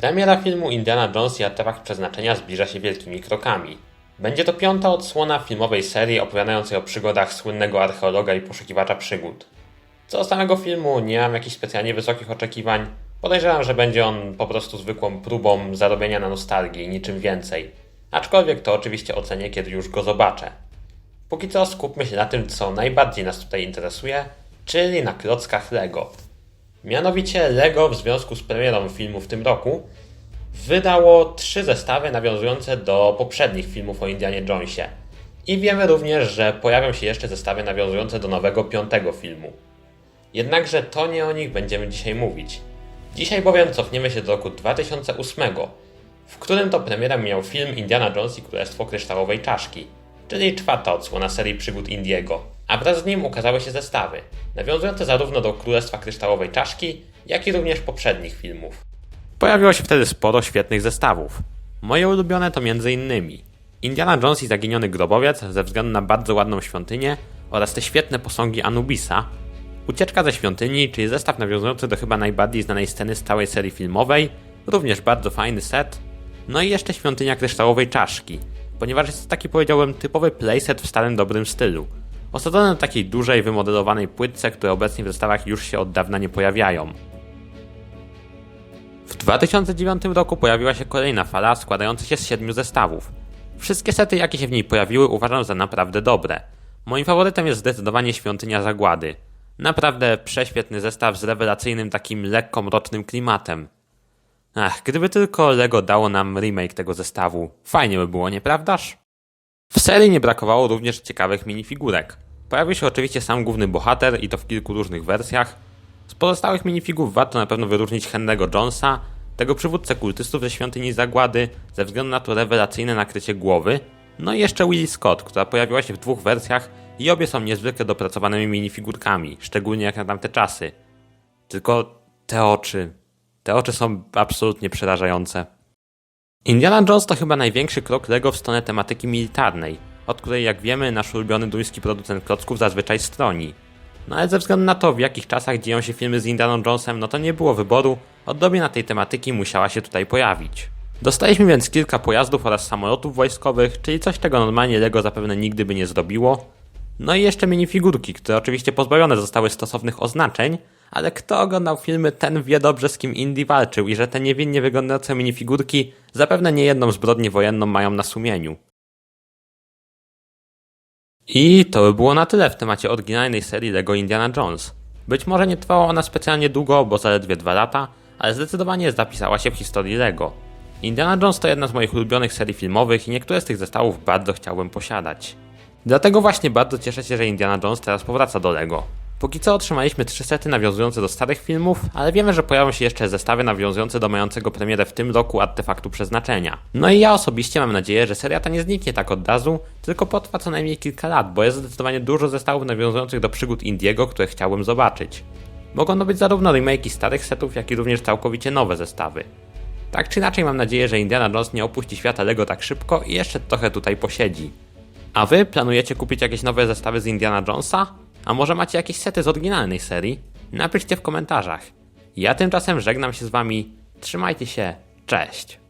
Premiera filmu Indiana Jones i Artefakt Przeznaczenia zbliża się wielkimi krokami. Będzie to piąta odsłona filmowej serii opowiadającej o przygodach słynnego archeologa i poszukiwacza przygód. Co do samego filmu nie mam jakichś specjalnie wysokich oczekiwań. Podejrzewam, że będzie on po prostu zwykłą próbą zarobienia na nostalgii niczym więcej. Aczkolwiek to oczywiście ocenię, kiedy już go zobaczę. Póki co skupmy się na tym, co najbardziej nas tutaj interesuje, czyli na klockach LEGO. Mianowicie LEGO w związku z premierą filmu w tym roku wydało trzy zestawy nawiązujące do poprzednich filmów o Indianie Jonesie. I wiemy również, że pojawią się jeszcze zestawy nawiązujące do nowego piątego filmu. Jednakże to nie o nich będziemy dzisiaj mówić. Dzisiaj bowiem cofniemy się do roku 2008, w którym to premierę miał film Indiana Jones i Królestwo Kryształowej Czaszki, czyli czwarta odsłona serii przygód Indiego, a wraz z nim ukazały się zestawy, nawiązujące zarówno do Królestwa Kryształowej Czaszki, jak i również poprzednich filmów. Pojawiło się wtedy sporo świetnych zestawów. Moje ulubione to m.in. Indiana Jones i Zaginiony Grobowiec ze względu na bardzo ładną świątynię oraz te świetne posągi Anubisa, Ucieczka ze świątyni, czyli zestaw nawiązujący do chyba najbardziej znanej sceny z całej serii filmowej, również bardzo fajny set, no i jeszcze świątynia kryształowej czaszki, ponieważ jest to taki powiedziałbym typowy playset w starym dobrym stylu. Osadzony na takiej dużej, wymodelowanej płytce, które obecnie w zestawach już się od dawna nie pojawiają. W 2009 roku pojawiła się kolejna fala składająca się z siedmiu zestawów. Wszystkie sety, jakie się w niej pojawiły, uważam za naprawdę dobre. Moim faworytem jest zdecydowanie Świątynia Zagłady. Naprawdę prześwietny zestaw z rewelacyjnym takim lekko mrocznym klimatem. Ach, gdyby tylko LEGO dało nam remake tego zestawu, fajnie by było, nieprawdaż? W serii nie brakowało również ciekawych minifigurek. Pojawił się oczywiście sam główny bohater i to w kilku różnych wersjach. Z pozostałych minifigurów warto na pewno wyróżnić Henry'ego Jonesa, tego przywódcę kultystów ze Świątyni Zagłady, ze względu na to rewelacyjne nakrycie głowy, no i jeszcze Willie Scott, która pojawiła się w dwóch wersjach i obie są niezwykle dopracowanymi minifigurkami, szczególnie jak na tamte czasy. Tylko te oczy. Te oczy są absolutnie przerażające. Indiana Jones to chyba największy krok LEGO w stronę tematyki militarnej, od której jak wiemy nasz ulubiony duński producent klocków zazwyczaj stroni. No ale ze względu na to w jakich czasach dzieją się filmy z Indianą Jonesem, no to nie było wyboru, odrobina tej tematyki musiała się tutaj pojawić. Dostaliśmy więc kilka pojazdów oraz samolotów wojskowych, czyli coś czego normalnie LEGO zapewne nigdy by nie zrobiło. No i jeszcze minifigurki, które oczywiście pozbawione zostały stosownych oznaczeń, ale kto oglądał filmy, ten wie dobrze z kim Indy walczył i że te niewinnie wyglądające minifigurki zapewne nie jedną zbrodnię wojenną mają na sumieniu. I to by było na tyle w temacie oryginalnej serii LEGO Indiana Jones. Być może nie trwała ona specjalnie długo, bo zaledwie dwa lata, ale zdecydowanie zapisała się w historii LEGO. Indiana Jones to jedna z moich ulubionych serii filmowych i niektóre z tych zestawów bardzo chciałbym posiadać. Dlatego właśnie bardzo cieszę się, że Indiana Jones teraz powraca do LEGO. Póki co otrzymaliśmy trzy sety nawiązujące do starych filmów, ale wiemy, że pojawią się jeszcze zestawy nawiązujące do mającego premierę w tym roku artefaktu przeznaczenia. No i ja osobiście mam nadzieję, że seria ta nie zniknie tak od razu, tylko potrwa co najmniej kilka lat, bo jest zdecydowanie dużo zestawów nawiązujących do przygód Indiego, które chciałbym zobaczyć. Mogą to być zarówno remake'i starych setów, jak i również całkowicie nowe zestawy. Tak czy inaczej mam nadzieję, że Indiana Jones nie opuści świata LEGO tak szybko i jeszcze trochę tutaj posiedzi. A wy planujecie kupić jakieś nowe zestawy z Indiana Jonesa? A może macie jakieś sety z oryginalnej serii? Napiszcie w komentarzach. Ja tymczasem żegnam się z wami. Trzymajcie się. Cześć.